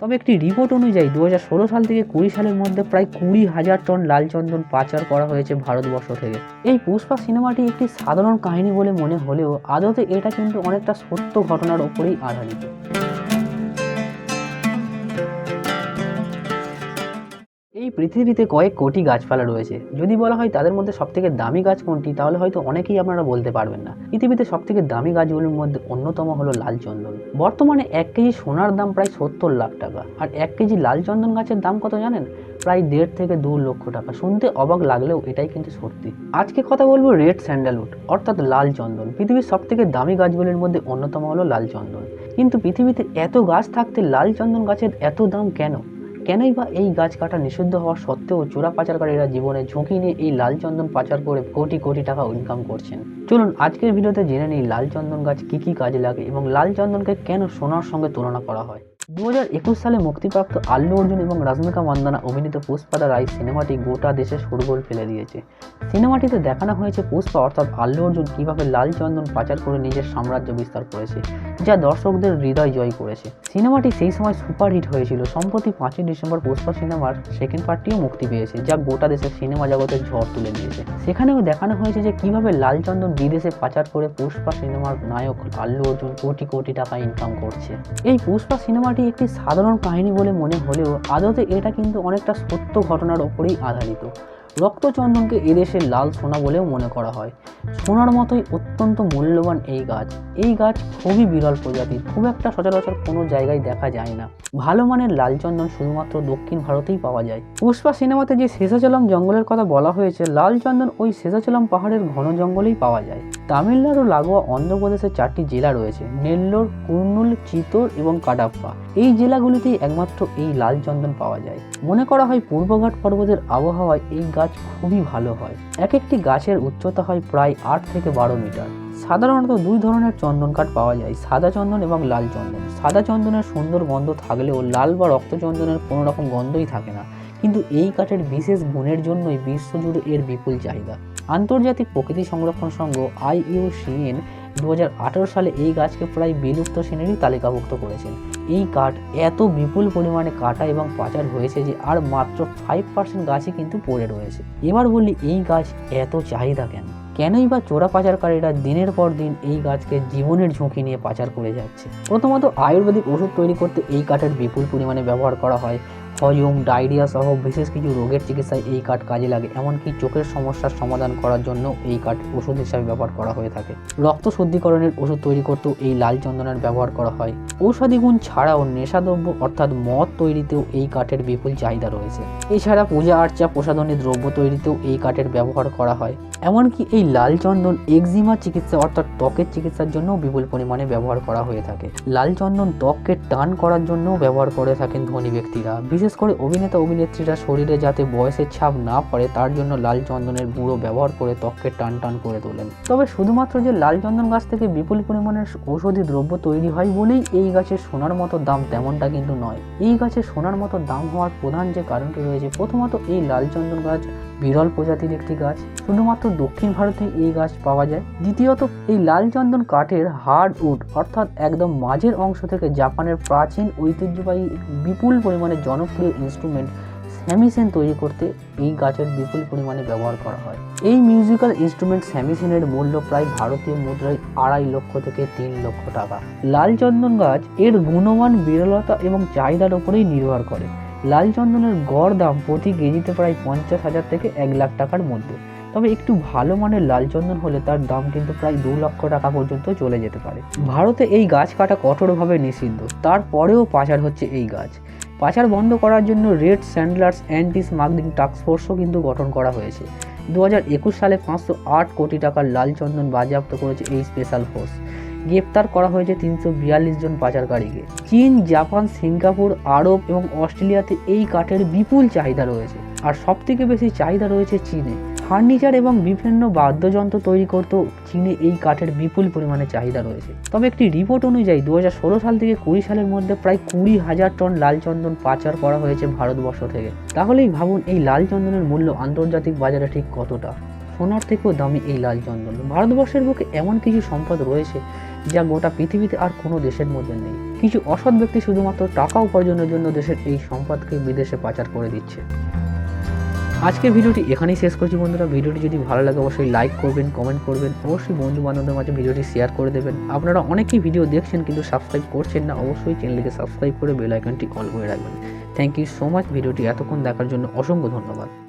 তবে একটি রিপোর্ট অনুযায়ী দু হাজার ষোলো সাল থেকে কুড়ি সালের মধ্যে প্রায় কুড়ি হাজার টন লাল চন্দন পাচার করা হয়েছে ভারতবর্ষ থেকে। এই পুষ্পা সিনেমাটি একটি সাধারণ কাহিনী বলে মনে হলেও আদতে এটা কিন্তু অনেকটা সত্য ঘটনার ওপরেই আধারিত। এই পৃথিবীতে কয়েক কোটি গাছপালা রয়েছে। যদি বলা হয় তাদের মধ্যে সবথেকে দামি গাছ কোনটি, তাহলে হয়তো অনেকেই আপনারা বলতে পারবেন না। পৃথিবীতে সবথেকে দামি গাছগুলোর মধ্যে অন্যতম হলো লাল চন্দন। বর্তমানে এক কেজি সোনার দাম প্রায় সত্তর লাখ টাকা। আর এক কেজি লাল চন্দন গাছের দাম কত জানেন? প্রায় দেড় থেকে দু লক্ষ টাকা। শুনতে অবাক লাগলেও এটাই কিন্তু সত্যি। আজকে কথা বলব রেড স্যান্ডালউড, অর্থাৎ লাল চন্দন। পৃথিবীর সবথেকে দামি গাছগুলির মধ্যে অন্যতম হলো লাল চন্দন। কিন্তু পৃথিবীতে এত গাছ থাকতে লাল চন্দন গাছের এত দাম কেন? কেনই বা এই গাছ কাটা নিষিদ্ধ হওয়া সত্ত্বেও চোরা পাচারকারীরা জীবনে ঝুঁকি নিয়ে এই লাল চন্দন পাচার করে কোটি কোটি টাকা ইনকাম করছেন। চলুন আজকের ভিডিওতে জেনে নিই লাল চন্দন গাছ কী কী কাজে লাগে এবং লাল চন্দনকে কেন সোনার সঙ্গে তুলনা করা হয়। দু হাজার একুশ সালে মুক্তিপ্রাপ্ত আল্লু অর্জুন এবং রাজমিকা মান্দানা অভিনীত পুষ্পাদা রায় সিনেমাটি গোটা দেশে শোরগোল ফেলে দিয়েছে। সিনেমাটিতে দেখানো হয়েছে পুষ্পা, অর্থাৎ আল্লু অর্জুন কীভাবে লাল চন্দন পাচার করে নিজের সাম্রাজ্য বিস্তার করেছে, যা দর্শকদের হৃদয় জয় করেছে। সিনেমাটি সেই সময় সুপারহিট হয়েছিল। সম্প্রতি পাঁচই ডিসেম্বর পুষ্পা সিনেমার সেকেন্ড পার্টিও মুক্তি পেয়েছে, যা গোটা দেশের সিনেমা জগতের ঝড় তুলে দিয়েছে সেখানেও দেখানো হয়েছে যে কীভাবে লাল চন্দন বিদেশে পাচার করে পুষ্পা সিনেমার নায়ক আল্লু অর্জুন কোটি কোটি টাকা ইনকাম করছে। এই পুষ্পা সিনেমাটি একটি সাধারণ কাহিনী বলে মনে হলেও আদতে এটা কিন্তু অনেকটা সত্য ঘটনার ওপরেই আধারিত। রক্তচন্দনকে এদেশের লাল সোনা বলেও মনে করা হয়। সোনার মতোই অত্যন্ত মূল্যবান এই গাছ। এই গাছ খুবই বিরল প্রজাতির। খুব একটা সচরাচর কোনো জায়গায় দেখা যায় না। ভালো মানের লাল চন্দন শুধুমাত্র দক্ষিণ ভারতেই পাওয়া যায়। পুষ্পা সিনেমাতে যে শেষাচলম জঙ্গলের কথা বলা হয়েছে, লাল চন্দন ওই শেষাচলম পাহাড়ের ঘন জঙ্গলেই পাওয়া যায়। তামিলনাড়ু লাগোয়া অন্ধ্রপ্রদেশের চারটি জেলা রয়েছে, নেল্লোর, কুর্নুল, চিতোর এবং কাডাপ্পা এই জেলাগুলিতেই একমাত্র এই লাল চন্দন পাওয়া যায়। মনে করা হয় পূর্বঘাট পর্বতের আবহাওয়ায় এই গাছ খুবই ভালো হয়। এক একটি গাছের উচ্চতা হয় প্রায় আট থেকে বারো মিটার। সাধারণত দুই ধরনের চন্দন কাঠ পাওয়া যায়, সাদা চন্দন এবং লাল চন্দন। সাদা চন্দনের সুন্দর গন্ধ থাকলেও লাল বা রক্ত চন্দনের কোনো রকম গন্ধই থাকে না। কিন্তু এই কাঠের বিশেষ গুণের জন্যই বিশ্বজুড়ে এর বিপুল চাহিদা। আন্তর্জাতিক প্রকৃতি সংরক্ষণ সংঘ আইইউসিএন দু সালে এই গাছকে প্রায় বিলুপ্ত শ্রেণীরই তালিকাভুক্ত করেছেন এই কাঠ এত বিপুল পরিমাণে কাটা এবং পাচার হয়েছে যে আর মাত্র ফাইভ পার্সেন্ট গাছই কিন্তু পড়ে রয়েছে। এবার বলি, এই গাছ এত চাহিদা কেন? কেনই বা চোরা পাচারকারীরা দিনের পর দিন এই গাছকে জীবনের ঝুঁকি নিয়ে পাচার করে যাচ্ছে? প্রথমত আয়ুর্বেদিক ওষুধ তৈরি করতে এই কাঠের বিপুল পরিমাণে ব্যবহার করা হয়। হজম ডায়রিয়া সহ বিশেষ কিছু রোগের চিকিৎসায় এই কাঠ কাজে লাগে, এমনকি চোখের সমস্যার সমাধান করার জন্য এই কাঠ ওষুধ হিসাবে ব্যবহার করা হয়ে থাকে। রক্ত শুদ্ধিকরণের ওষুধ তৈরি করতেও এই লাল চন্দনের ব্যবহার করা হয়। ঔষধি গুণ ছাড়াও নেশাদ্রব্য অর্থাৎ মদ তৈরিতেও এই কাঠের বিপুল চাহিদা রয়েছে। এছাড়া পূজা আর্চা প্রসাধনী দ্রব্য তৈরিতেও এই কাঠের ব্যবহার করা হয়। এমনকি এই লাল চন্দন এক্সিমা চিকিৎসা অর্থাৎ ত্বকের চিকিৎসার জন্যও বিপুল পরিমাণে ব্যবহার করা হয়ে থাকে। লাল চন্দন ত্বককে টান করার জন্যও ব্যবহার করে থাকেন ধনী ব্যক্তিরা। বিশেষ করে অভিনেতা অভিনেত্রীরা শরীরে যাতে বয়সের ছাপ না পড়ে, তার জন্য লাল চন্দনের গুঁড়ো ব্যবহার করে ত্বককে টান টান করে তোলেন। তবে শুধুমাত্র যে লাল চন্দন গাছ থেকে বিপুল পরিমাণের ঔষধি দ্রব্য তৈরি হয় বলেই এই গাছের সোনার মতো দাম তেমনটা কিন্তু নয়। এই গাছের সোনার মতো দাম হওয়ার প্রধান যে কারণটি রয়েছে, প্রথমত এই লাল চন্দন গাছ বিরল প্রজাতির একটি গাছ। শুধুমাত্র দক্ষিণ ভারতে এই গাছ পাওয়া যায়। দ্বিতীয়ত, এই লাল চন্দন কাঠের হার্ড উড অর্থাৎ একদম মাঝের অংশ থেকে জাপানের প্রাচীন ঐতিহ্যবাহী বিপুল পরিমাণে জনপ্রিয় ইনস্ট্রুমেন্ট স্যামিসেন তৈরি করতে এই গাছের বিপুল পরিমাণে ব্যবহার করা হয়। এই মিউজিক্যাল ইনস্ট্রুমেন্ট স্যামিসেনের মূল্য প্রায় ভারতীয় মুদ্রায় আড়াই লক্ষ থেকে তিন লক্ষ টাকা। লাল চন্দন গাছ এর গুণমান, বিরলতা এবং চাহিদার উপরেই নির্ভর করে। লাল চন্দনের গড় দাম প্রতি কেজিতে প্রায় পঞ্চাশ হাজার থেকে এক লাখ টাকার মধ্যে। তবে একটু ভালো মানের লাল চন্দন হলে তার দাম কিন্তু প্রায় দু লক্ষ টাকা পর্যন্ত চলে যেতে পারে। ভারতে এই গাছ কাটা কঠোরভাবে নিষিদ্ধ। তারপরেও পাচার হচ্ছে এই গাছ। পাচার বন্ধ করার জন্য রেড স্যান্ডলার্স অ্যান্টি স্মাগলিং টাস্কফোর্সও কিন্তু গঠন করা হয়েছে। দু হাজার একুশ সালে পাঁচশো আট কোটি টাকার লাল চন্দন বাজেয়াপ্ত করেছে এই স্পেশাল ফোর্স। গ্রেপ্তার করা হয়েছে তিনশো বিয়াল্লিশ জন পাচারকারীকে। চীন, জাপান, সিঙ্গাপুর, আরব এবং অস্ট্রেলিয়াতে এই কাঠের বিপুল চাহিদা রয়েছে। আর সবথেকে বেশি চাহিদা রয়েছে চীনে। ফার্নিচার এবং বিভিন্ন বাদ্যযন্ত্র তৈরি করতেও চীনে এই কাঠের বিপুল পরিমাণে চাহিদা রয়েছে। তবে একটি রিপোর্ট অনুযায়ী দু হাজার ষোলো সাল থেকে কুড়ি সালের মধ্যে প্রায় কুড়ি হাজার টন লাল চন্দন পাচার করা হয়েছে ভারতবর্ষ থেকে। তাহলেই ভাবুন, এই লাল চন্দনের মূল্য আন্তর্জাতিক বাজারে ঠিক কতটা? সোনার থেকেও দামি এই লাল চন্দন ভারতবর্ষের বুকে এমন কিছু সম্পদ রয়েছে যা গোটা পৃথিবীতে আর কোনো দেশের মধ্যে নেই। কিছু অসৎ ব্যক্তি শুধুমাত্র টাকা উপার্জনের জন্য দেশের এই সম্পদকে বিদেশে পাচার করে দিচ্ছে। আজকের ভিডিওটি এখানেই শেষ করছি বন্ধুরা। ভিডিওটি যদি ভালো লাগে, অবশ্যই লাইক করবেন কমেন্ট করবেন, অবশ্যই বন্ধু বান্ধবদের মাঝে ভিডিওটি শেয়ার করে দেবেন। আপনারা অনেকেই ভিডিও দেখছেন কিন্তু সাবস্ক্রাইব করছেন না, অবশ্যই চ্যানেলটিকে সাবস্ক্রাইব করে বেল আইকনটি অল করে রাখবেন। থ্যাংক ইউ সো মাচ ভিডিওটি এতক্ষণ দেখার জন্য অসংখ্য ধন্যবাদ।